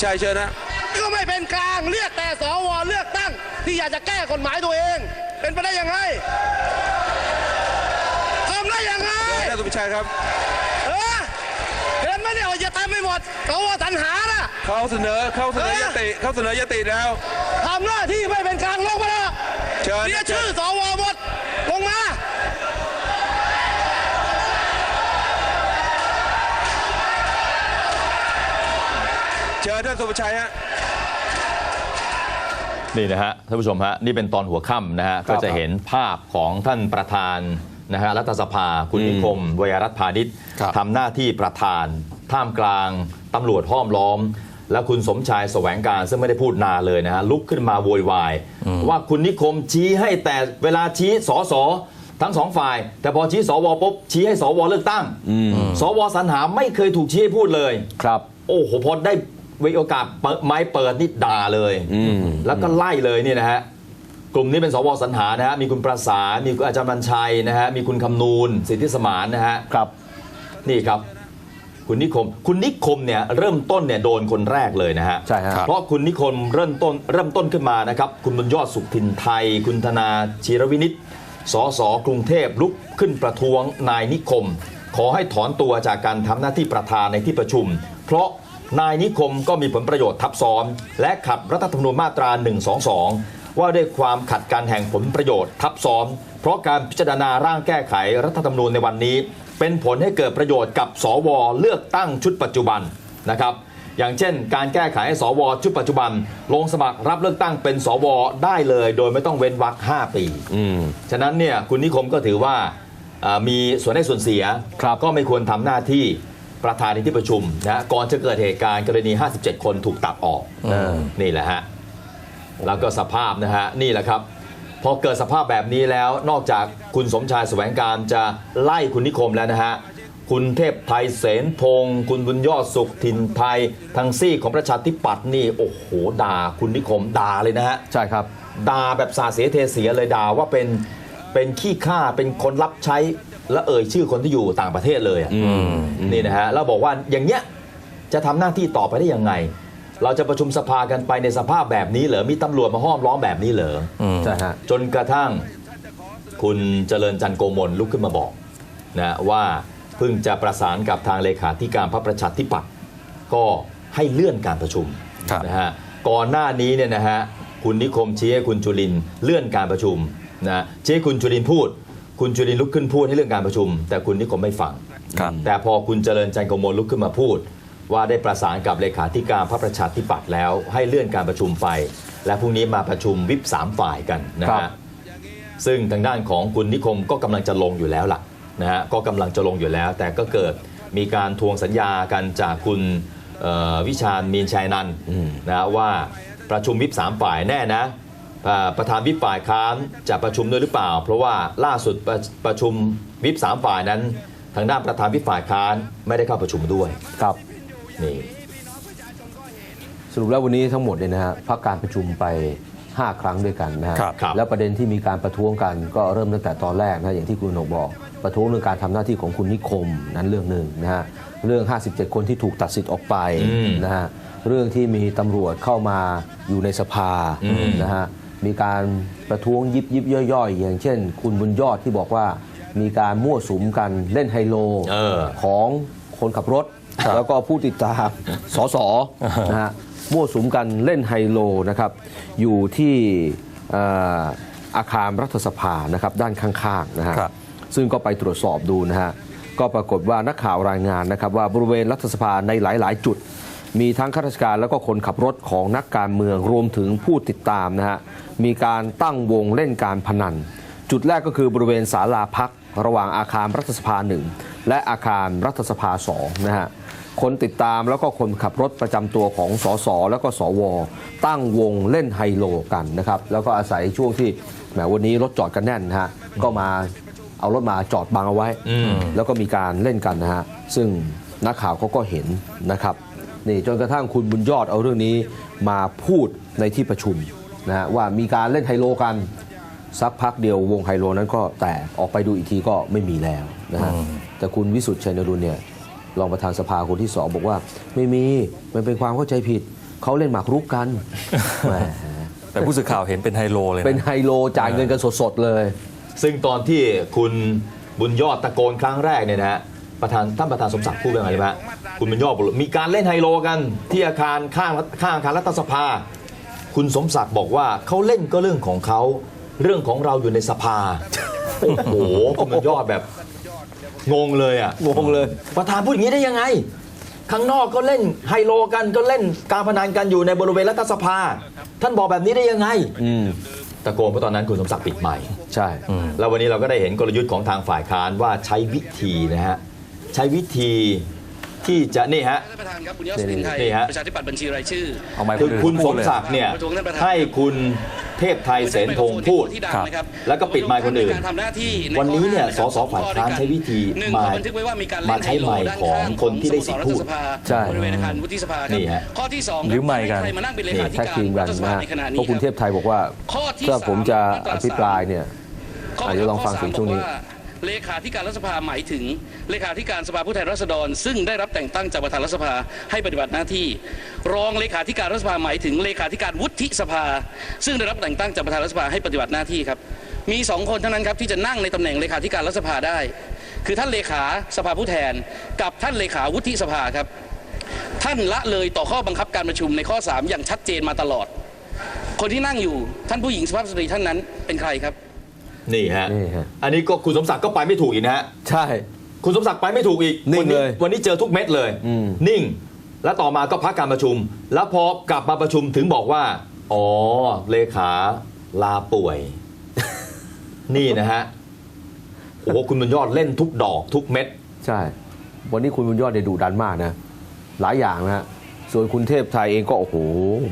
สุภชัยเชิญนะก็ไม่เป็นกลางเรียกแต่สวเลือกตั้ง ที่อยากจะแก้กฎหมายตัวเอง เป็นไปได้ยังไงทำได้ยังไงเชิญท่านสุภชัยครับเออเห็นไหมเนี่ยว่าจะเต็มไม่หมดสวสรรหาน่ะเขาเสนอเขาเสนอยติเขาเสนอยติแล้วทำหน้าที่ไม่เป็นกลางลงมาแล้วเชิญเรียกชื่อสว สุภชัยฮะนี่นะฮะท่านผู้ชมฮะนี่เป็นตอนหัวค่ำนะฮะก็จะเห็นภาพของท่านประธานนะฮะรัฐสภาคุณนิคมวยรัตน์พาณิชย์ครับทำหน้าที่ประธาน ท่ามกลางตำรวจห้อมล้อม และคุณสมชายแสวงการซึ่งไม่ได้พูดนานเลยนะฮะลุกขึ้นมาโวยวาย ว่าคุณนิคมชี้ให้แต่เวลาชี้สอสอทั้งสองฝ่าย แต่พอชี้สวปุ๊บชี้ให้สวเลือกตั้งสวสรรหาไม่เคยถูกชี้ให้พูดเลยครับ โอ้โหพอได้ มีโอกาสเปิดไม้เปิดนี่ด่าเลยแล้วก็ไล่เลยนี่นะฮะกลุ่มนี้เป็นสวสรรหานะฮะมีคุณประสานมีคุณอาจารย์บัญชัยนะฮะมีคุณคำนูนสิทธิสมานนะฮะครับนี่ครับคุณนิคม คุณนิคมเนี่ยเริ่มต้นเนี่ยโดนคนแรกเลยนะฮะใช่ฮะเพราะคุณนิคมเริ่มต้นเริ่มต้นขึ้นมานะครับ คุณบุญยอดสุขทินไทย คุณธนาชีรวินิตสสกรุงเทพลุกขึ้นประท้วงนายนิคม ขอให้ถอนตัวจากการทำหน้าที่ประธานในที่ประชุม เพราะ นายนิคมก็มีผลประโยชน์ทับซ้อน และขัดรัฐธรรมนูญมาตรา 122 ว่าด้วยความขัดการแห่งผลประโยชน์ทับซ้อน เพราะการพิจารณาร่างแก้ไขรัฐธรรมนูญในวันนี้ เป็นผลให้เกิดประโยชน์กับสวเลือกตั้งชุดปัจจุบันนะครับอย่างเช่น การแก้ไขให้สวชุดปัจจุบัน ลงสมัครรับเลือกตั้งเป็นสวได้เลย โดยไม่ต้องเว้นวรรค5ปีอืมฉะนั้นเนี่ยคุณนิคมก็ถือว่าเอ่อมีส่วนได้ส่วนเสียครับก็ไม่ควรทำหน้าที่ ประธานในที่ประชุมนะก่อนจะเกิดเหตุการณ์กรณี 57 คนถูกตัดออกเออนี่แหละฮะแล้วก็สภาพนะฮะนี่แหละครับพอเกิดสภาพแบบนี้แล้วนอกจากคุณสมชายแสวงการจะไล่คุณนิคมแล้วนะฮะคุณเทพไทยเสนพงศ์คุณบุญยอดสุขถิ่นไทยทางซี่ของประชาธิปัตย์นี่โอ้โหด่าคุณนิคมด่าเลยนะฮะใช่ครับด่าแบบสาเสียเทเสียเลยด่าว่าเป็นเป็นขี้ข้าเป็นคนรับใช้ และเอ่ยชื่อคนที่อยู่ต่างประเทศเลยอะอืมนี่นะฮะแล้วบอกว่าอย่างเงี้ยจะทำหน้าที่ต่อไปได้ยังไง เราจะประชุมสภากันไปในสภาพแบบนี้เหรอมีตำรวจมาห้อมล้อมแบบนี้เหรอใช่ฮะจนกระทั่งคุณเจริญจันทร์โกมลลุกขึ้นมาบอกนะว่าเพิ่งจะประสานกับทางเลขาธิการพระประชาธิปัตย์ก็ให้เลื่อนการประชุมครับนะฮะก่อนหน้านี้เนี่ยนะฮะคุณนิคมชี้ให้คุณจุลินทร์เลื่อนการประชุมนะชี้ให้คุณจุลินทร์พูด คุณจุลินทร์ลุกขึ้นพูดให้เลื่อนการประชุม แต่คุณนิคมไม่ฟัง ครับแต่พอคุณเจริญจันทร์โกมลลุกขึ้นมาพูด ว่าได้ประสานกับเลขาธิการพระประชาธิปัตย์แล้ว ให้เลื่อนการประชุมไป และพรุ่งนี้มาประชุมวิปสามฝ่ายกันนะครัฮะบ ซึ่งทางด้านของคุณนิคมก็กำลังจะลงอยู่แล้วล่ะนะฮะก็กำลังจะลงอยู่แล้ว แต่ก็เกิดมีการทวงสัญญากันจากคุณเอ่อวิชาญมีนชัยนันท์นะฮะว่าประชุมวิปสามฝ่ายแน่นะอ่า ประธานวิปฝ่ายค้านจะประชุมด้วยหรือเปล่า เพราะว่าล่าสุดประประชุมวิปสามฝ่ายนั้น ทางด้านประธานวิปฝ่ายค้านไม่ได้เข้าประชุมด้วยครับนี่สรุปแล้ววันนี้ทั้งหมดเนี่ยนะฮะพักการประชุมไป 5 ครั้งด้วยกันนะฮะครับครับแล้วประเด็นที่มีการประท้วงกันก็เริ่มตั้งแต่ตอนแรกนะอย่างที่คุณหนกบอก ประท้วงเรื่องการทำหน้าที่ของคุณนิคมนั้นเรื่องหนึ่งนะฮะเรื่อง 57 คนที่ถูกตัดสิทธิ์ออกไปอืมนะฮะเรื่องที่มีตำรวจเข้ามาอยู่ในสภาอืมนะฮะ มีการประท้วงยิบยิบย่อยๆ อย่างเช่น คุณบุญยอดที่บอกว่ามีการมั่วสุมกันเล่นไฮโลเออของคนขับรถ แล้วก็ผู้ติดตามสสนะฮะมั่วสุมกันเล่นไฮโลนะครับ อยู่ที่เอ่ออาคารรัฐสภานะครับด้านข้างๆนะฮะครับซึ่งก็ไปตรวจสอบดูนะฮะก็ปรากฏว่านักข่าวรายงานนะครับว่าบริเวณรัฐสภาในหลาย ๆ จุด มีทั้งข้าราชการแล้วก็คนขับรถของนักการเมืองรวมถึงผู้ติดตามนะฮะมีการตั้งวงเล่นการพนัน จุดแรกก็คือบริเวณศาลาพัก ระหว่างอาคารรัฐสภาหนึ่งและอาคารรัฐสภาสองนะฮะคนติดตามแล้วก็คนขับรถประจำตัวของสสแล้วก็สว ตั้งวงเล่นไฮโลกันนะครับแล้วก็อาศัยช่วงที่แหมวันนี้รถจอดกันแน่นนะฮะก็มาเอารถมาจอดบังเอาไว้อืมแล้วก็มีการเล่นกันนะฮะซึ่งนักข่าวเขาก็เห็นนะครับ นี่จนกระทั่งคุณบุญยอดเอาเรื่องนี้มาพูดในที่ประชุมนะฮะว่ามีการเล่นไฮโลกันสักพักเดียววงไฮโลนั้นก็แตกออกไปดูอีกทีก็ไม่มีแล้วนะฮะแต่คุณวิสุทธิ์ชัยนรุนเนี่ยรองประธานสภาคนที่สองบอกว่า ไม่มีมันเป็นความเข้าใจผิดเขาเล่นหมากรุกกันแหมแต่ผู้สื่อข่าวเห็นเป็นไฮโลเลยะเป็นไฮโลจ่ายเงินกันสดๆเลย ซึ่งตอนที่คุณบุญยอดตะโกนครั้งแรกเนี่ยนะฮะประธานท่านประธานสมศักดิ์พูดว่าไงรู้ไหมฮะ คุณบุญยอดบอกมีการเล่นไฮโลกันที่อาคารข้างข้างอาคารรัฐสภา คุณสมศักดิ์บอกว่าเขาเล่นก็เรื่องของเขาเรื่องของเราอยู่ในสภา โอ้โหคุณบุญยอดแบบงงเลยอะงงเลย ประธานพูดอย่างนี้ได้ยังไง ข้างนอกก็เล่นไฮโลกันก็เล่นการพนันกันอยู่ในบริเวณรัฐสภา ท่านบอกแบบนี้ได้ยังไงอืมตะโกนเพราะตอนนั้นคุณสมศักดิ์ปิดไมค์ใช่ แล้ววันนี้เราก็ได้เห็นกลยุทธ์ของทางฝ่ายค้านว่าใช้วิธีนะฮะ ใช้วิธี ที่จะนี่ฮะ ท่านประธานครับคุณยอดสุทินไทยนี่ฮะ ประชาธิปัตย์บัญชีรายชื่อเอาไม้คืออื่นคุณสพูดมเลยศักดิ์เนี่ยประท้วงท่านประธานให้คุณเทพไทยเสนพงศ์พูด ที่ดังนะครับแล้วก็ปิดไมค์คนอื่น การทำหน้าที่ใวันนี้เนี่ยข้อสสฝ่ายค้านใช้วิธีหนึ่งมาขอบันทึกไว้ว่ามีการเล่นมาใช้ไมค์ของคนที่ได้สิทธิ์พูด ใช่บริเวณอาคารวุฒิสภาครันี่ฮะ ข้อที่สองหรือไมค์กันใครมานั่งเป็นเลนี่ขาธิแท็กการทีมกันรัฐสนะภาฮะในขณะเพนี้ราะคุณเทพไทยบอกว่า ข้อที่ถ้าผมจะสามอภิปรายเนี่ย ข้อะเดี๋ยวลองฟังเสียงช่วงนี้ ข้อบัคับข้อสามบอกว่า เลขาธิการรัฐสภาหมายถึง เลขาธิการสภาผู้แทนราษฎร ซึ่งได้รับแต่งตั้งจากประธานรัฐสภาให้ปฏิบัติหน้าที่ รองเลขาธิการรัฐสภาหมายถึงเลขาธิการวุฒิสภา ซึ่งได้รับแต่งตั้งจากประธานรัฐสภาให้ปฏิบัติหน้าที่ครับมีสองคนเท่านั้นครับที่จะนั่งในตำแหน่งเลขาธิการรัฐสภาได้ คือท่านเลขาสภาผู้แทน กับท่านเลขาวุฒิสภาครับ ท่านละเลยต่อข้อบังคับการประชุมในข้อ 3 อย่างชัดเจนมาตลอด คนที่นั่งอยู่ท่านผู้หญิงสภาพสตรีท่านนั้นเป็นใครครับ นี่ฮะ นี่ฮะ อันนี้ก็คุณสมศักดิ์ก็ไปไม่ถูกอีกนะฮะ ใช่ คุณสมศักดิ์ไปไม่ถูกอีกนิ่งวันี้เลยวันนี้เจอทุกเม็ดเลย อืม นิ่ง แล้วต่อมาก็พักการประชุม แล้วพอกลับมาประชุมถึงบอกว่า อ๋อ เลขาลาป่วย นี่นะฮะ โอ้โห คุณบุญยอดเล่นทุกดอกทุกเม็ด ใช่ วันนี้คุณบุญยอดเนี่ยดุดันมากนะ หลายอย่างนะฮะ ส่วนคุณเทพไทยเองก็โอ้โห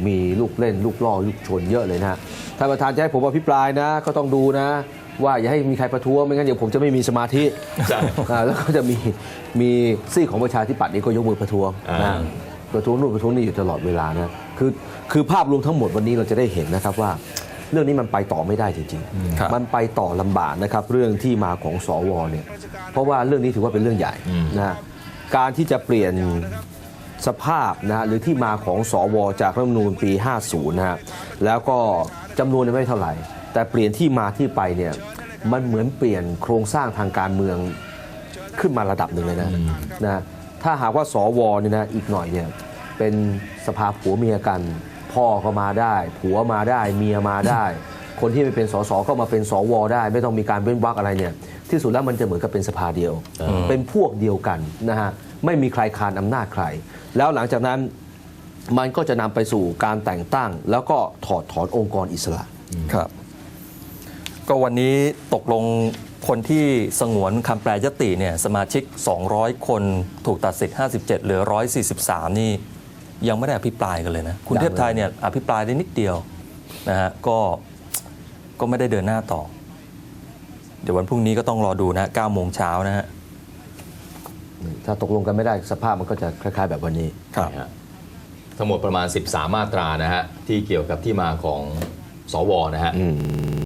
มีลูกเล่น ลูกล่อ ลูกชนเยอะเลยนะฮะท่านประธานจะให้ผมอภิปรายนะ ก็ต้องดูนะ ว่าอย่าให้มีใครประท้วงไม่งั้นเดี๋ยวผมจะไม่มีสมาธิใช่อ่าแล้วก็จะมีมีซี่ของประชาธิปัตย์นี่ก็ยกมือประท้วงอ่านะประท้วงนู่นประท้วงนี่อยู่ตลอดเวลานะคือคือภาพรวมทั้งหมดวันนี้เราจะได้เห็นนะครับว่า เรื่องนี้มันไปต่อไม่ได้จริงครับๆมันไปต่อลำบากนะครับเรื่องที่มาของสวเนี่ยเพราะว่าเรื่องนี้ถือว่าเป็นเรื่องใหญ่นะฮะการที่จะเปลี่ยนสภาพนะหรือที่มาของสวจากรัฐธรรมนูญปี 50นะฮะแล้วก็จำนวนเนี่ยไม่เท่าไหร่ แต่เปลี่ยนที่มาที่ไปเนี่ยมันเหมือนเปลี่ยนโครงสร้างทางการเมืองขึ้นมาระดับหนึ่งเลยนะนะถ้าหากว่าสวเนี่ยนะอีกหน่อยเนี่ยเป็นสภาผัวเมียกัน พ่อก็มาได้ ผัวมาได้เมียมาได้ คนที่ไม่เป็นสสก็มาเป็นสวได้ ไม่ต้องมีการเว้นวรรคอะไรเนี่ยที่สุดแล้วมันจะเหมือนกับเป็นสภาเดียว เป็นพวกเดียวกันนะฮะไม่มีใครคานอำนาจใคร แล้วหลังจากนั้นมันก็จะนำไปสู่การแต่งตั้ง แล้วก็ถอดถอนองค์กรอิสระครับ ก็วันนี้ตกลงคนที่สงวนคำแปลยติเนี่ยสมาชิก 200 คนถูกตัดสิทธิ์ 57 เหลือ 143 นี่ยังไม่ได้อภิปรายกันเลยนะ คุณยังเทพไทยเนี่ยอภิปรายได้นิดเดียวนะฮะก็ก็ไม่ได้เดินหน้าต่อ เดี๋ยววันพรุ่งนี้ก็ต้องรอดูนะ9โมงเช้านะฮะถ้าตกลงกันไม่ได้สภาพมันก็จะคล้าย ๆ แบบวันนี้ครับนะฮะทั้งหมดประมาณ 13 มาตรานะฮะที่เกี่ยวกับที่มาของสวนะฮะอืม